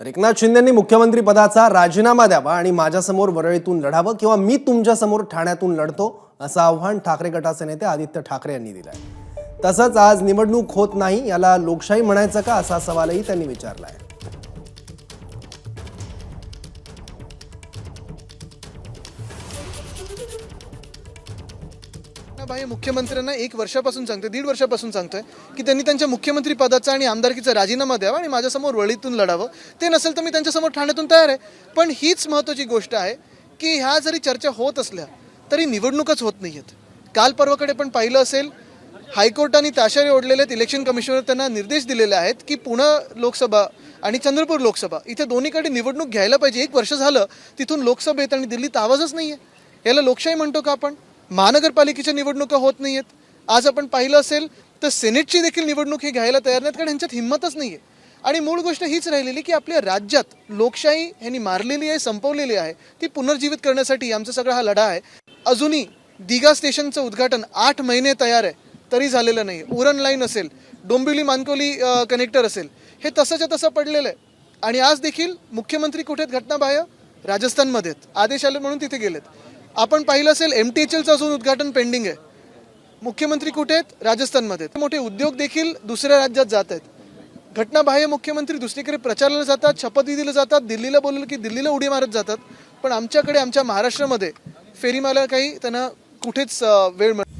तर एकनाथ शिंदेंनी मुख्यमंत्री पदाचा राजीनामा द्यावा आणि माझ्यासमोर वरळीतून लढावं किंवा मी तुमच्यासमोर ठाण्यातून लढतो असं आव्हान ठाकरे गटाचे नेते आदित्य ठाकरे यांनी दिलं आहे तसंच आज निवडणूक होत नाही याला लोकशाही म्हणायचं का असा सवालही त्यांनी विचारला आहे भाई मुख्यमंत्र्यांना एक वर्षापासून सांगतोय दीड वर्षापासून सांगतोय की त्यांनी त्यांच्या मुख्यमंत्री पदाचा आणि आमदारकीचा राजीनामा द्यावा आणि माझ्यासमोर वळीतून लढावं. ते नसेल तर मी त्यांच्यासमोर ठाण्यातून तयार आहे. पण हीच महत्त्वाची गोष्ट आहे की ह्या जरी चर्चा होत असल्या तरी निवडणूकच होत नाही आहेत काल पर्वाकडे पण पाहिलं असेल हायकोर्टाने ताशारे ओढलेले आहेत इलेक्शन कमिशनर त्यांना निर्देश दिलेले आहेत की पुणे लोकसभा आणि चंद्रपूर लोकसभा इथे दोन्हीकडे निवडणूक घ्यायला पाहिजे. एक वर्ष झालं तिथून लोकसभेत आणि दिल्लीत आवाजच नाही आहे याला लोकशाही म्हणतो का आपण? महानगरपालिकेच्या निवडणुका होत नाही आहेत आज आपण पाहिलं असेल तर सेनेटची देखील निवडणूक ही घ्यायला तयार नाहीत कारण ह्यांच्यात हिंमतच नाही आहे आणि मूळ गोष्ट हीच राहिलेली की आपल्या राज्यात लोकशाही ह्यांनी मारलेली आहे संपवलेली आहे ती पुनर्जीवित करण्यासाठी आमचा सगळा हा लढा आहे. अजूनही दिघा स्टेशनचं उद्घाटन आठ महिने तयार आहे तरी झालेलं नाही उरण लाईन असेल डोंबिवली मानकोली कनेक्टर असेल हे तसंच्या तसं पडलेलं आहे. आणि आज देखील मुख्यमंत्री कुठे आहेत घटनाबाह्य? राजस्थानमध्ये आहेत आदेश आले म्हणून तिथे गेलेत. आपण पाहिलं असेल एम टी एच एलचं अजून उद्घाटन पेंडिंग आहे. मुख्यमंत्री कुठे आहेत? राजस्थानमध्ये मोठे उद्योग देखील दुसऱ्या राज्यात जात आहेत. घटनाबाह्य मुख्यमंत्री दुसरीकडे प्रचाराला जातात शपथविधीला जातात दिल्लीला बोललं की दिल्लीला उडी मारत जातात. पण आमच्याकडे आमच्या महाराष्ट्रामध्ये फेरीमाला काही त्यांना कुठेच वेळ मिळत